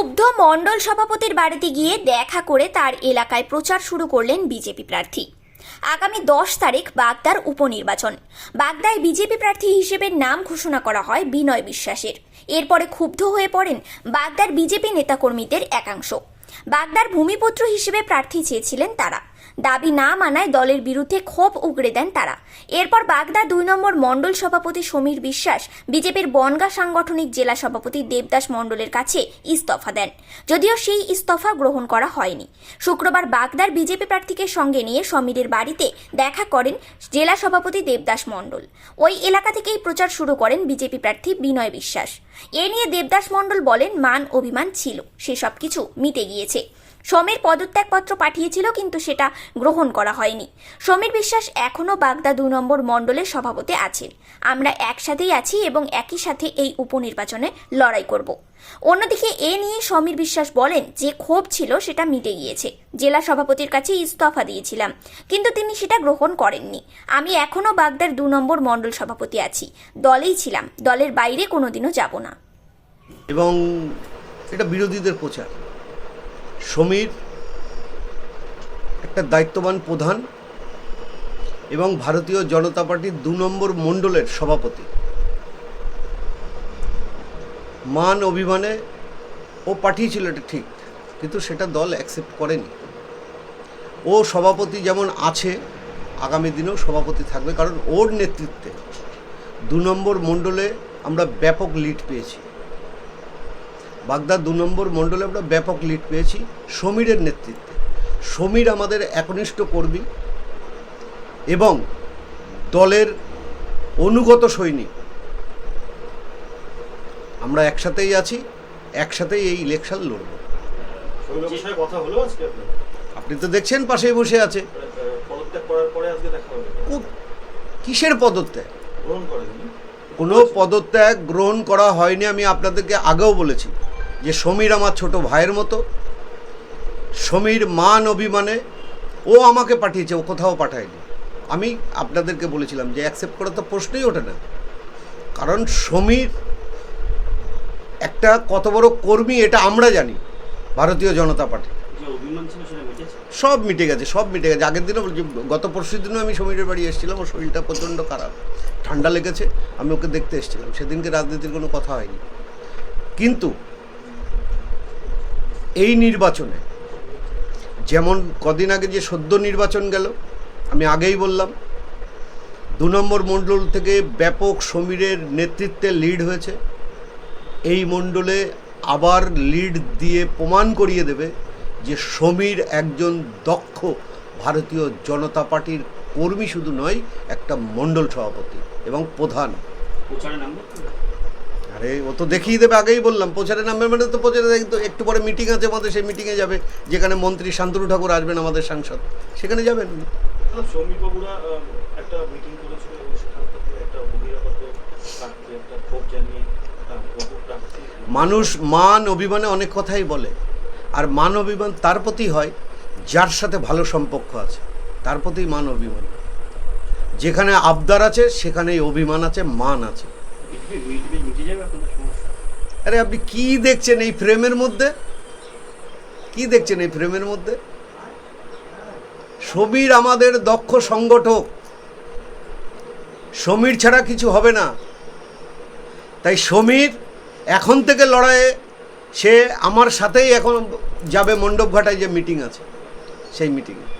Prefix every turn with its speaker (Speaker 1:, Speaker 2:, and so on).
Speaker 1: ক্ষুব্ধ মণ্ডল সভাপতির বাড়িতে গিয়ে দেখা করে তার এলাকায় প্রচার শুরু করলেন বিজেপি প্রার্থী। আগামী দশ তারিখ বাগদার উপনির্বাচন। বাগদায় বিজেপি প্রার্থী হিসেবে নাম ঘোষণা করা হয় বিনয় বিশ্বাসের। এরপরে ক্ষুব্ধ হয়ে পড়েন বাগদার বিজেপি নেতাকর্মীদের একাংশ। বাগদার ভূমিপুত্র হিসেবে প্রার্থী চেয়েছিলেন তারা। দাবি না মানায় দলের বিরুদ্ধে ক্ষোভ উগড়ে দেন তারা। এরপর বাগদা দুই নম্বর মণ্ডল সভাপতি সমীর বিশ্বাস বিজেপির বনগা সাংগঠনিক জেলা সভাপতি দেবদাস মণ্ডলের কাছে ইস্তফা দেন। যদিও সেই ইস্তফা গ্রহণ করা হয়নি। শুক্রবার বাগদার বিজেপি প্রার্থীকে সঙ্গে নিয়ে সমীরের বাড়িতে দেখা করেন জেলা সভাপতি দেবদাস মণ্ডল। ওই এলাকা থেকেই প্রচার শুরু করেন বিজেপি প্রার্থী বিনয় বিশ্বাস। এ নিয়ে দেবদাস মণ্ডল বলেন মান অভিমান ছিল। সেসব কিছু মিটে গিয়েছে। সমীর পদত্যাগপত্র পাঠিয়েছিল, কিন্তু সেটা গ্রহণ করা হয়নি। সমীর বিশ্বাস এখনও বাগদা দু নম্বর মণ্ডলের সভাপতি আছেন। আমরা একসাথেই আছি এবং একই সাথে এই উপনির্বাচনে লড়াই করব। অন্যদিকে এ নিয়ে সমীর বিশ্বাস বলেন, যে ক্ষোভ ছিল সেটা মিটে গিয়েছে। জেলা সভাপতির কাছে ইস্তফা দিয়েছিলাম, কিন্তু তিনি সেটা গ্রহণ করেননি। আমি এখনও বাগদার দু নম্বর মণ্ডল সভাপতি আছি। দলেই ছিলাম, দলের বাইরে কোনোদিনও যাব না।
Speaker 2: এবং এটা বিরোধীদের প্রচার। সমীর, একটা দায়িত্ববান প্রধান এবং ভারতীয় জনতা পার্টির দু নম্বর মণ্ডলের সভাপতি। মান অভিমানে ও পাঠিয়েছিল এটা ঠিক, কিন্তু সেটা দল অ্যাকসেপ্ট করেনি। ও সভাপতি যেমন আছে, আগামী দিনেও সভাপতি থাকবে, কারণ ওর নেতৃত্বে দু নম্বর মণ্ডলে আমরা ব্যাপক লিড পেয়েছি। বাগদার দু নম্বর মণ্ডলে আমরা ব্যাপক লিড পেয়েছি সমীরের নেতৃত্বে। সমীর আমাদের একনিষ্ঠ কর্মী এবং দলের অনুগত সৈনিক। আমরা একসাথেই আছি একসাথেই এই ইলেকশন লড়ব। আপনি তো দেখছেন পাশেই বসে আছে। কিসের পদত্যাগ? কোনো পদত্যাগ গ্রহণ করা হয়নি আমি আপনাদেরকে আগেও বলেছি। যে সমীর আমার ছোট ভাইয়ের মতো সমীর মান অভিমানে ও আমাকে পাঠিয়েছে ও কোথাও পাঠায়নি। আমি আপনাদেরকে বলেছিলাম যে অ্যাকসেপ্ট করা তো প্রশ্নই ওঠে না। কারণ সমীর একটা কত বড় কর্মী এটা আমরা জানি ভারতীয় জনতা পার্টি। সব মিটে গেছে সব মিটে গেছে। আগের দিনও বলছি, গত পরশু দিনও আমি সমীরের বাড়ি এসেছিলাম ওর শরীরটা প্রচণ্ড খারাপ। ঠান্ডা লেগেছে আমি ওকে দেখতে এসেছিলাম। সেদিনকে রাজনীতির কোনো কথা হয়নি। কিন্তু এই নির্বাচনে, যেমন কদিন আগে যে সদ্য নির্বাচন গেল, আমি আগেই বললাম, দু নম্বর মণ্ডল থেকে ব্যাপক সমীরের নেতৃত্বে লিড হয়েছে। এই মণ্ডলে আবার লিড দিয়ে প্রমাণ করিয়ে দেবে যে সমীর একজন দক্ষ ভারতীয় জনতা পার্টির কর্মী শুধু নয়, একটা মণ্ডল সভাপতি এবং প্রধান। আরে ও তো দেখিয়ে দেবে আগেই বললাম প্রচারে নামবে মানে তো প্রচারে কিন্তু একটু পরে মিটিং আছে আমাদের সেই মিটিংয়ে যাবে যেখানে মন্ত্রী শান্তনু ঠাকুর আসবেন আমাদের সাংসদ সেখানে যাবেন।
Speaker 3: বাবুরা একটা মিটিং করেছিল এবং সেখান থেকে একটা একটা জানিয়ে আহ, বহু প্রার্থী।
Speaker 2: মানুষ মান অভিমানে অনেক কথাই বলে আর মান অভিমান তার প্রতি হয় যার সাথে ভালো সম্পর্ক আছে তার প্রতি মান অভিমান। যেখানে আবদার আছে সেখানেই অভিমান আছে মান আছে। আরে আপনি কি দেখছেন এই ফ্রেমের মধ্যে? কি দেখছেন এই ফ্রেমের মধ্যে? সমীর আমাদের দক্ষ সংগঠক। সমীর ছাড়া কিছু হবে না। তাই সমীর এখন থেকে লড়াইয়ে সে আমার সাথেই এখন যাবে, মণ্ডপঘাটায় যে মিটিং আছে, সেই মিটিংয়ে